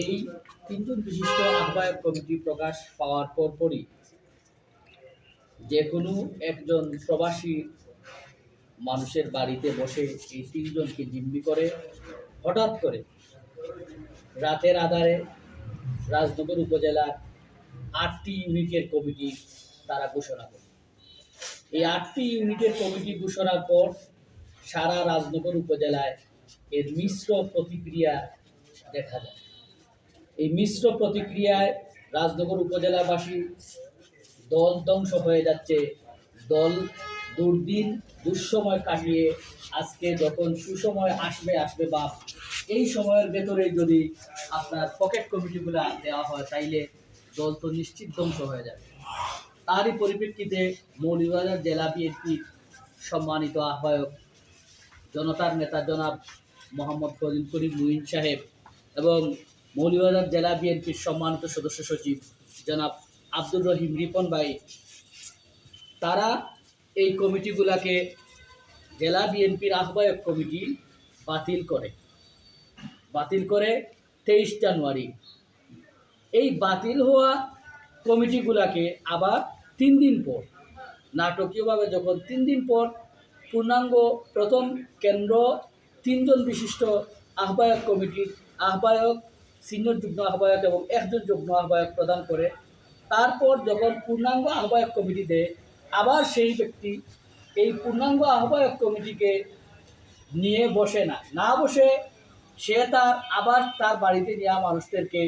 এই তিনজন বিশিষ্ট আহ্বায়ক কমিটি প্রকাশ পাওয়ার পরপরই যে কোনো একজন প্রবাসী মানুষের বাড়িতে বসে এই তিনজনকে জিম্মি করে, হঠাৎ করে রাতের আধারে রাজনগর উপজেলার আটটি ইউনিটের কমিটি তারা ঘোষণা করে। এই আটটি ইউনিটের কমিটি ঘোষণার পর সারা রাজনগর উপজেলায় এর মিশ্র প্রতিক্রিয়া দেখা যায়। এই মিশ্র প্রতিক্রিয়ায় রাজনগর উপজেলাবাসী দল ধ্বংস হয়ে যাচ্ছে। দল দুর্দিন, দুঃসময় কাটিয়ে আজকে যখন সুসময় আসবে আসবে বা এই সময়ের ভেতরে যদি আপনার পকেট কমিটিগুলো দেওয়া হয়, তাইলে দল তো নিশ্চিত ধ্বংস হয়ে যাবে। তারই পরিপ্রেক্ষিতে মৌলভীবাজার জেলা বিএনপির সম্মানিত আহ্বায়ক, জনতার নেতা জনাব মোহাম্মদ ফজিল করিম মুইন সাহেব এবং মৌলভীবাজার জেলা বিএনপির সম্মানিত সদস্য সচিব জনাব আব্দুর রহিম রিপন ভাই। তারা এই কমিটিগুলাকে জেলা বিএনপির আহ্বায়ক কমিটি বাতিল করে। বাতিল করে তেইশ জানুয়ারি। এই বাতিল হওয়া কমিটিগুলাকে আবার তিন দিন পর, নাটকীয়ভাবে যখন তিন দিন পর পূর্ণাঙ্গ প্রথম কেন্দ্র তিনজন বিশিষ্ট আহ্বায়ক কমিটির আহ্বায়ক সিনিয়র যুগ্ম আহ্বায়ক এবং একজন যুগ্ম আহ্বায়ক প্রদান করে। তারপর যখন পূর্ণাঙ্গ আহ্বায়ক কমিটি দেয়, আবার সেই ব্যক্তি এই পূর্ণাঙ্গ আহ্বায়ক কমিটিকে নিয়ে বসে না। না বসে সে তার, আবার তার বাড়িতে নেওয়া মানুষদেরকে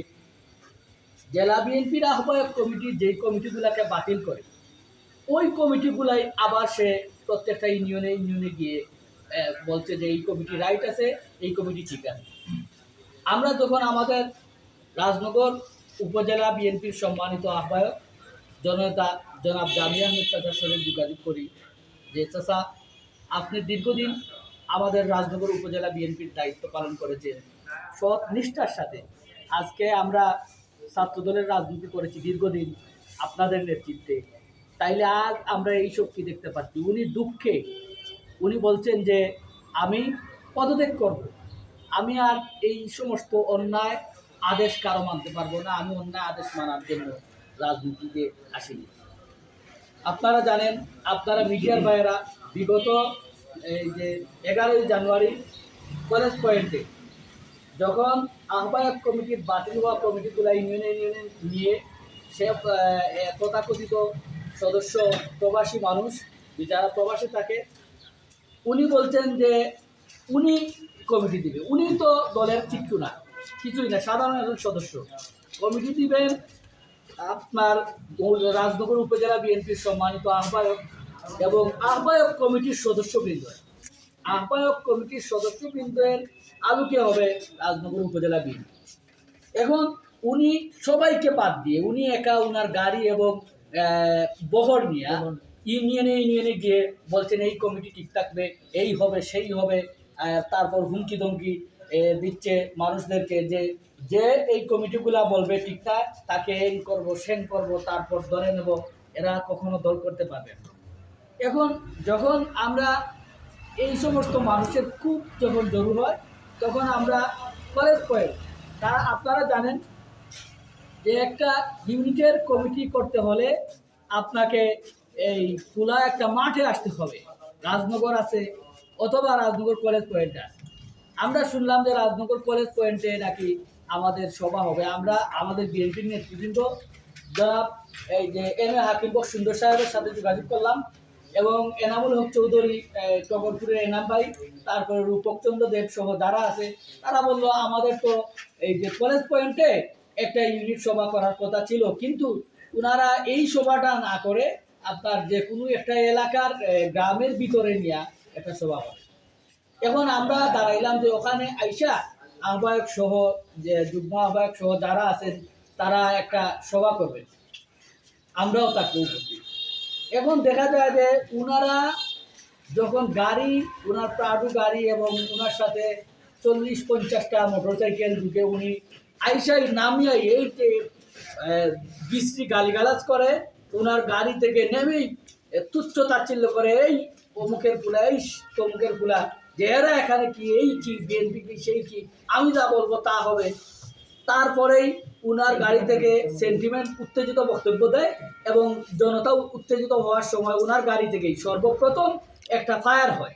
জেলা বিএনপির আহ্বায়ক কমিটির যেই কমিটিগুলোকে বাতিল করে, ওই কমিটিগুলাই আবার সে প্রত্যেকটা ইউনিয়নে ইউনিয়নে গিয়ে বলছে যে এই কমিটি রাইট আছে, এই কমিটি ঠিক আছে। আমরা যখন আমাদের রাজনগর উপজেলা বিএনপির সম্মানিত আহ্বায়ক জনতা জনাব জামিয়া আহমেদ চাচার সঙ্গে যোগাযোগ করি যে, চাচা, আপনি দীর্ঘদিন আমাদের রাজনগর উপজেলা বিএনপির দায়িত্ব পালন করেছেন। সৎ নিষ্ঠার সাথে আজকে আমরা ছাত্রদলের রাজনীতি করেছি দীর্ঘদিন আপনাদের নেতৃত্বে। তাইলে আজ আমরা এই শক্তি দেখতে পাচ্ছি। উনি দুঃখে, উনি বলছেন যে, আমি পদত্যাগ করব। আমি আর এই সমস্ত অন্যায় আদেশ কারও মানতে পারব না, আমি অন্যায় আদেশ মানার জন্য রাজনীতিতে আসিনি। আপনারা জানেন, আপনারা মিডিয়ার ভাইয়েরা বিগত এই যে এগারোই জানুয়ারি কলেজ পয়েন্টে যখন আহ্বায়ক কমিটির বাতিল হওয়া কমিটিগুলো ইউনিয়নে ইউনিয়নে নিয়ে সে তথাকথিত সদস্য, প্রবাসী মানুষ, যারা প্রবাসী থাকে, উনি বলছেন যে উনি কমিটি দিবে। উনি তো দলের কিচ্ছু না কিছুই না সাধারণ একজন সদস্য। কমিটি দিবেন আপনার রাজনগর উপজেলা বিএনপির সম্মানিত আহ্বায়ক এবং আহ্বায়ক কমিটির সদস্যবৃন্দ। আহ্বায়ক কমিটির সদস্যবৃন্দের আলোকে হবে রাজনগর উপজেলা বিএনপি। এখন উনি সবাইকে বাদ দিয়ে উনি একা ওনার গাড়ি এবং বহর নিয়ে। ইউনিয়নে ইউনিয়নে গিয়ে বলছেন এই কমিটি ঠিক থাকবে এই হবে সেই হবে। তারপর হুমকি ধমকি দিচ্ছে মানুষদেরকে যে যে এই কমিটিগুলা বলবে ঠিকঠাক তাকে এই করব, সেন করব, তারপর ধরে নেব, এরা কখনো দল করতে পারবে এখন যখন আমরা এই সমস্ত মানুষের খুব যখন জরুর হয়, তখন আমরা কলেজ পয়েন্ট তারা আপনারা জানেন যে একটা ইউনিটের কমিটি করতে হলে আপনাকে এই খোলা একটা মাঠে আসতে হবে। রাজনগর আছে অথবা রাজনগর কলেজ পয়েন্টে আছে। আমরা শুনলাম যে রাজনগর কলেজ পয়েন্টে নাকি আমাদের সভা হবে। আমরা আমাদের বিএনপির নেতৃবৃন্দ এই যে এম এ হাকিম বক সুন্দর সাহেবের সাথে যোগাযোগ করলাম এবং এনামুল হক চৌধুরী টগরপুরের এনাম ভাই, তারপরে রূপক চন্দ্র দেব সহ যারা আছে, তারা বলল, আমাদের তো এই যে কলেজ পয়েন্টে একটা ইউনিট সভা করার কথা ছিল, কিন্তু ওনারা এই সভাটা না করে আপনার যে কোনো একটা এলাকার গ্রামের ভিতরে নিয়ে একটা সভা করে এখন আমরা দাঁড়াইলাম যে ওখানে আইসা আহ্বায়ক সহ, যে যুগ্ম আহ্বায়ক সহ যারা আছেন, তারা একটা সভা করবেন। আমরাও থাকব উপস্থিত এখন দেখা যায় যে উনারা যখন গাড়ি ওনার প্রাডু গাড়ি এবং ওনার সাথে চল্লিশ পঞ্চাশটা মোটর সাইকেল ঢুকে উনি আইসাই নামিয়াই এই যে বিশ্রী গালিগালাজ করে ওনার গাড়ি থেকে নেমেই তুচ্ছ তাচ্ছিল্য করে, এই অমুকের ফুলা, এই তমুকের ফুলা যে এরা এখানে কি, এই কি বিএনপি কি, সেই কি, আমি যা বলব তা হবে। তারপরেই উনার গাড়ি থেকে সেন্টিমেন্ট উত্তেজিত বক্তব্য দেয় এবং জনতা উত্তেজিত হওয়ার সময় উনার গাড়ি থেকেই সর্বপ্রথম একটা ফায়ার হয়।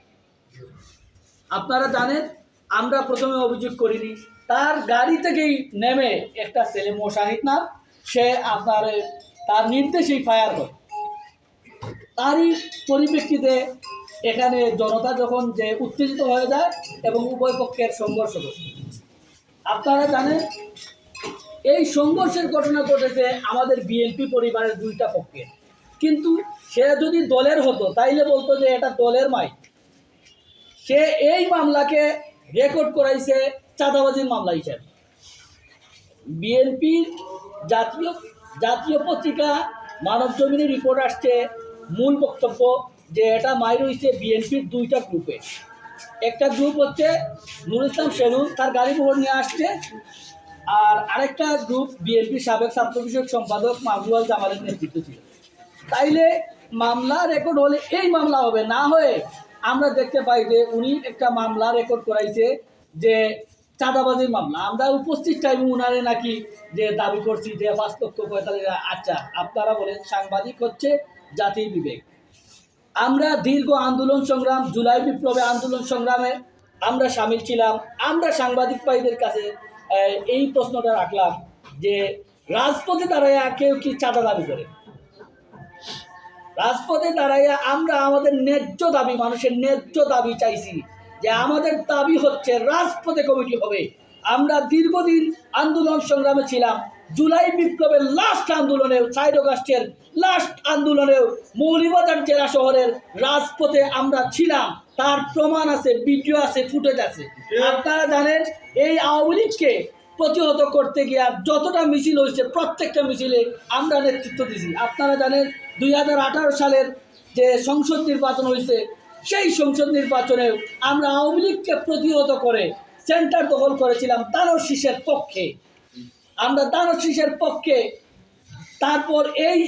আপনারা জানেন, আমরা প্রথমে অভিযোগ করিনি, তার গাড়ি থেকেই নেমে একটা ছেলে মোশাহিদ নাম সে আপনার, তার নির্দেশেই ফায়ার হয়। তারই পরিপ্রেক্ষিতে এখানে জনতা যখন যে উত্তেজিত হয়ে যায় এবং উভয় পক্ষের সংঘর্ষ ঘটে। আপনারা জানেন, এই সংঘর্ষের ঘটনা ঘটেছে আমাদের বিএনপি পরিবারের দুইটা পক্ষে। কিন্তু সে যদি দলের হতো, তাইলে বলতো যে এটা দলের মাইক। সে এই মামলাকে রেকর্ড করাইছে চাঁদাবাজির মামলা হিসেবে। বিএনপির জাতীয় জাতীয় পত্রিকা মানব জমিনের রিপোর্ট আসছে মূল বক্তব্য যে এটা মাইর হয়েছে বিএনপির দুইটা গ্রুপে। একটা গ্রুপ হচ্ছে নুর ইসলাম শেরুল তার গাড়ি মোহর নিয়ে আসছে। আর আরেকটা গ্রুপ বিএনপির সাবেক ছাত্র বিষয়ক সম্পাদক মাহবুব আল জামালের নেতৃত্ব ছিল। তাইলে মামলা রেকর্ড হলে এই মামলা হবে, না হয়ে আমরা দেখতে পাই যে উনি একটা মামলা রেকর্ড করাইছে যে চাঁদাবাজির মামলা। আমরা উপস্থিত টাইমে উনারে নাকি যে দাবি করছি যে পাঁচ লক্ষ আচ্ছা আপনারা বলেন, সাংবাদিক হচ্ছে জাতির বিবেক। আমরা দীর্ঘ আন্দোলন সংগ্রাম, জুলাই বিপ্লবে আন্দোলন সংগ্রামে আমরা সামিল ছিলাম। আমরা সাংবাদিক ভাইদের কাছে এই প্রশ্নটা রাখলাম যে, রাজপথে দাঁড়াইয়া কেউ কি চাঁদা দাবি করে? রাজপথে দাঁড়াইয়া আমরা আমাদের ন্যায্য দাবি, মানুষের ন্যায্য দাবি চাইছি যে, আমাদের দাবি হচ্ছে রাজপথে কমিটি হবে। আমরা দীর্ঘদিন আন্দোলন সংগ্রামে ছিলাম। জুলাই বিপ্লবের লাস্ট আন্দোলনেও চাইড অগাস্টের লাস্ট আন্দোলনেও মৌলিবাজার জেলা শহরের রাজপথে আমরা ছিলাম। তার প্রমাণ আছে ভিডিও আছে ফুটেজ আছে। আপনারা জানেন এই আওয়ামী লীগকে প্রতিহত করতে গিয়া যতটা মিছিল হয়েছে প্রত্যেকটা মিছিলে আমরা নেতৃত্ব দিয়েছি। আপনারা জানেন দুই হাজার আঠারো সালের যে সংসদ নির্বাচন হয়েছে সেই সংসদ নির্বাচনে আমরা আওয়ামী লীগকে প্রতিহত করে সেন্টার দখল করেছিলাম তারও শীষের পক্ষে। আমরা দানব শীষের পক্ষে। তারপর এই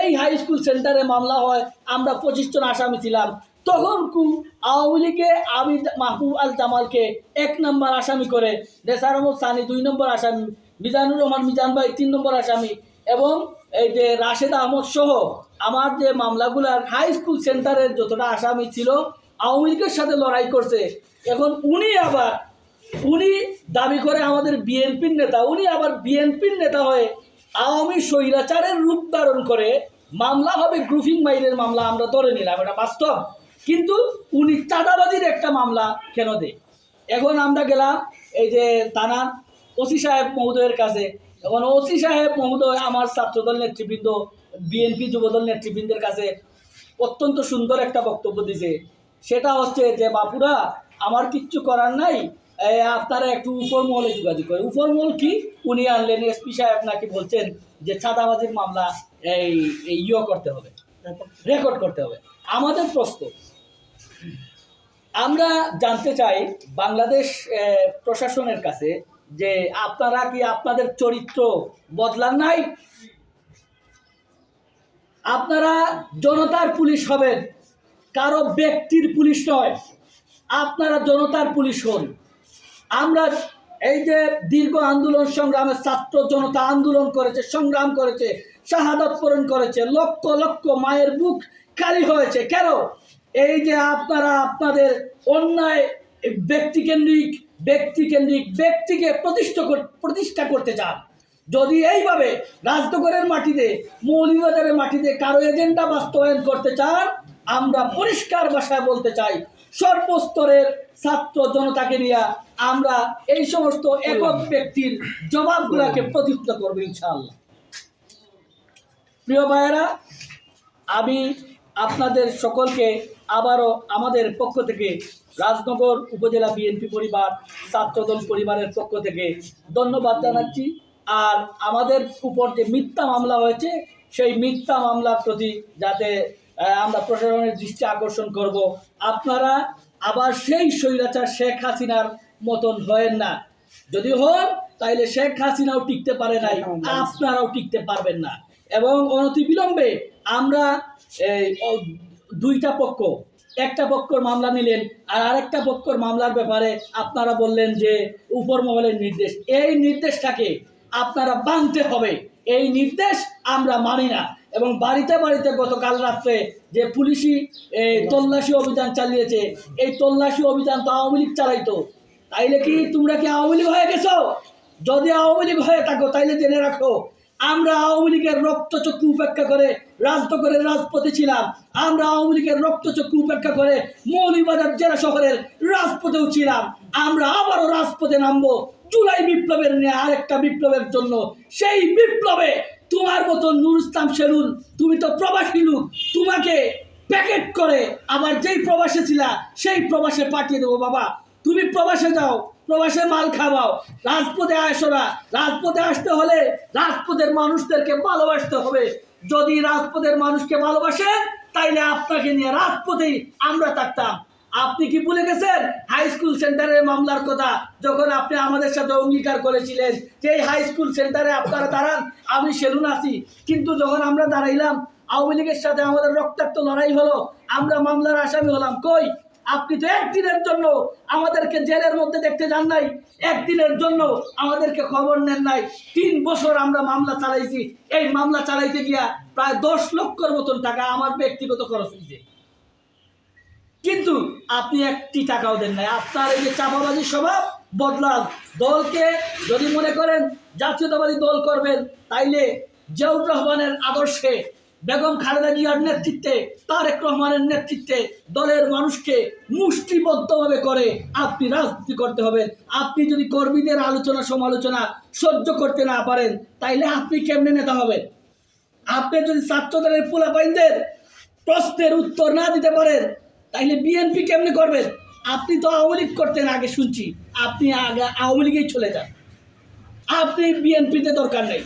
এই হাই স্কুল সেন্টারে মামলা হয়, আমরা পঁচিশ জন আসামি ছিলাম। তখন কু আওয়ামী লীগে আমি মাহবুব আল জামালকে এক নম্বর আসামি করে, নেসার আহমদ সানি দুই নম্বর আসামি, মিজানুর রহমান মিজান ভাই তিন নম্বর আসামি এবং এই যে রাশেদ আহমদ সহ আমার যে মামলাগুলার হাই স্কুল সেন্টারের যতটা আসামি ছিল, আওয়ামী লীগের সাথে লড়াই করছে। এখন উনি আবার উনি দাবি করে আমাদের বিএনপির নেতা, উনি আবার বিএনপির নেতা হয়ে আওয়ামী স্বৈরাচারের রূপ ধারণ করে মামলা হবে গ্রুপিং মাইলের মামলা, আমরা ধরে নিলাম, এটা বাস্তব। কিন্তু উনি চাঁদাবাজির একটা মামলা কেন দেয়? এখন আমরা গেলাম এই যে থানার ওসি সাহেব মহোদয়ের কাছে। এখন ওসি সাহেব মহোদয় আমার ছাত্রদল নেতৃবৃন্দ, বিএনপি যুবদল নেতৃবৃন্দের কাছে অত্যন্ত সুন্দর একটা বক্তব্য দিছে সেটা হচ্ছে যে, বাপুরা, আমার কিচ্ছু করার নাই আপনারা একটু উপর মহলে যোগাযোগ করেন। উপর মহল কি? উনি আনলেন এসপি সাহেব নাকি বলছেন যে চাঁদাবাজির মামলা এই ইয়ে করতে হবে। রেকর্ড করতে হবে। আমাদের প্রশ্ন আমরা জানতে চাই বাংলাদেশ প্রশাসনের কাছে যে আপনারা কি আপনাদের চরিত্র বদলান নাই? আপনারা জনতার পুলিশ হবেন কারও ব্যক্তির পুলিশ নয় আপনারা জনতার পুলিশ হন। আমরা এই যে দীর্ঘ আন্দোলন সংগ্রামে ছাত্র জনতা আন্দোলন করেছে, সংগ্রাম করেছে, শাহাদত পূরণ করেছে, লক্ষ লক্ষ মায়ের বুক খালি হয়েছে। কেন? এই যে আপনারা আপনাদের অন্যায় ব্যক্তিকেন্দ্রিক ব্যক্তিকেন্দ্রিক ব্যক্তিকে প্রতিষ্ঠা প্রতিষ্ঠা করতে চান, যদি এইভাবে রাজনগরের মাটিতে মৌলিবাজারের মাটিতে কারও এজেন্ডা বাস্তবায়ন করতে চান, আমরা পরিষ্কার ভাষায় বলতে চাই সর্বস্তরের ছাত্র জনতাকে নিয়ে আমরা এই সমস্ত একক ব্যক্তির জবাবগুলোকে প্রতিহত করব ইনশাআল্লাহ। প্রিয় ভাইয়েরা, আমি আপনাদের সকলকে আবারও আমাদের পক্ষ থেকে রাজনগর উপজেলা বিএনপি পরিবার, ছাত্রদল পরিবারের পক্ষ থেকে ধন্যবাদ জানাচ্ছি। আর আমাদের উপর যে মিথ্যা মামলা হয়েছে, সেই মিথ্যা মামলার প্রতি যাতে আমরা প্রশাসনের দৃষ্টি আকর্ষণ করব। আপনারা আবার সেই স্বৈরাচার শেখ হাসিনার মতন হয়েন না। যদি হন, তাইলে শেখ হাসিনাও টিকতে পারে নাই, আপনারাও টিকতে পারবেন না। এবং অনতি অনতিবিলম্বে আমরা দুইটা পক্ষ, একটা পক্ষর মামলা নিলেন আর আরেকটা পক্ষর মামলার ব্যাপারে আপনারা বললেন যে উপর মহলের নির্দেশ। এই নির্দেশটাকে আপনারা মানতে হবে। এই নির্দেশ আমরা মানি না। এবং বাড়িতে বাড়িতে গতকাল রাত্রে যে পুলিশি তল্লাশি অভিযান চালিয়েছে, এই তল্লাশি অভিযান তো আওয়ামী লীগ চালাইতো। তাইলে কি তোমরা কি আওয়ামী লীগ হয়ে গেছো? যদি আওয়ামী লীগ হয়ে থাকো, তাইলে জেনে রাখো, আমরা আওয়ামী লীগের রক্তচক্ষু উপেক্ষা করে রাজনগরের রাজপথে ছিলাম। আমরা আওয়ামী লীগের রক্তচক্ষু উপেক্ষা করে মৌলিবাজার জেলা শহরের রাজপথেও ছিলাম। আমরা আবারও রাজপথে নামবো, জুলাই বিপ্লবের নিয়ে আরেকটা বিপ্লবের জন্য। সেই বিপ্লবে তোমার মতো নুর ইসলাম শেরুল তুমি তো প্রবাসী লোক তোমাকে প্যাকেট করে আবার যেই প্রবাসে ছিলা, সেই প্রবাসে পাঠিয়ে দেবো বাবা। তুমি প্রবাসে যাও, প্রবাসে মাল খাওয়াও। রাজপথে আসো রাজপথে আসতে হলে রাজপথের মানুষদেরকে ভালোবাসতে হবে। যদি রাজপথের মানুষকে ভালোবাসে, তাইলে আপনাকে নিয়ে রাজপথেই আমরা থাকতাম। আপনি কি ভুলে গেছেন? হাই স্কুল সেন্টারের মামলার কথা। যখন আপনি আমাদের সাথে অঙ্গীকার করেছিলেন যে হাই স্কুল সেন্টারে আপনারা দাঁড়ান, আমি সেলুন আছি। কিন্তু যখন আমরা দাঁড়াইলাম, আওয়ামী লীগের সাথে আমাদের রক্তাক্ত লড়াই হলো, আমরা মামলার আসামি হলাম। কই? আপনি তো একদিনের জন্য আমাদেরকে জেলের মধ্যে দেখতে যান নাই। একদিনের জন্য আমাদেরকে খবর নেন নাই। তিন বছর আমরা মামলা চালাইছি। এই মামলা চালাইতে গিয়া প্রায় দশ লক্ষর মতন টাকা আমার ব্যক্তিগত খরচ হয়েছে আপনি একটি টাকাও দেন নাই। আপনার এই যে চাপাবাজি স্বভাব বদলান দলকে যদি মনে করেন জাতীয়তাবাদী দল করবেন, তাইলে জিয়াউর রহমানের আদর্শে বেগম খালেদা জিয়ার নেতৃত্বে, তারেক রহমানের নেতৃত্বে দলের মানুষকে মুষ্টিবদ্ধভাবে করে আপনি রাজনীতি করতে হবেন আপনি যদি কর্মীদের আলোচনা, সমালোচনা সহ্য করতে না পারেন, তাইলে আপনি কেমনে নেতা হবেন? আপনি যদি ছাত্রদলের পোলাপাইনদের প্রশ্নের উত্তর না দিতে পারেন তাহলে বিএনপি কেমনি করবেন আপনি তো আওয়ামী লীগ করতেন, আগে শুনছি। আপনি আগে আওয়ামী লীগেই চলে যান। আপনি বিএনপিতে দরকার নেই।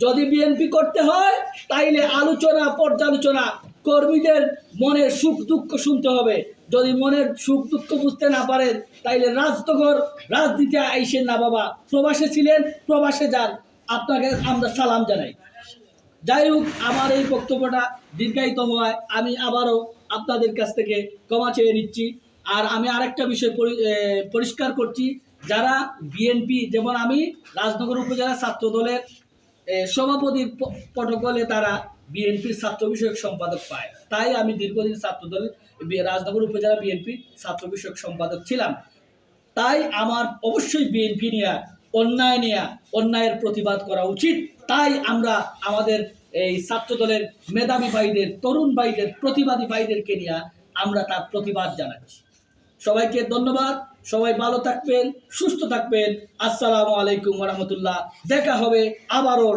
যদি বিএনপি করতে হয়, তাইলে আলোচনা, পর্যালোচনা, কর্মীদের মনের সুখ, দুঃখ শুনতে হবে। যদি মনের সুখ, দুঃখ বুঝতে না পারেন, তাইলে রাজনগর, রাজনীতি আইসেন না বাবা। প্রবাসে ছিলেন, প্রবাসে যান। আপনাকে আমরা সালাম জানাই। যাই হোক, আমার এই বক্তব্যটা দীর্ঘায়িত হওয়ায় আমি আবারও আপনাদের কাছ থেকে ক্ষমা চেয়ে নিচ্ছি। আর আমি আরেকটা বিষয় পরিষ্কার করছি। যারা বিএনপি, যেমন আমি, রাজনগর উপজেলা ছাত্র দলের সভাপতির প্রটোকলে তারা বিএনপির ছাত্র বিষয়ক সম্পাদক পায়। তাই আমি দীর্ঘদিন ছাত্র দল রাজনগর উপজেলা বিএনপির ছাত্র বিষয়ক সম্পাদক ছিলাম। তাই আমার অবশ্যই বিএনপি নিয়ে অন্যায় নেয়া অন্যায়ের প্রতিবাদ করা উচিত। তাই আমরা আমাদের এই ছাত্র দলের মেধাবী ভাইদের, তরুণ ভাইদের, প্রতিবাদী ভাইদেরকে নিয়ে আমরা তার প্রতিবাদ জানাচ্ছি। সবাইকে ধন্যবাদ। সবাই ভালো থাকবেন, সুস্থ থাকবেন। আসসালামু আলাইকুম রহমতুল্লাহ। দেখা হবে আবারও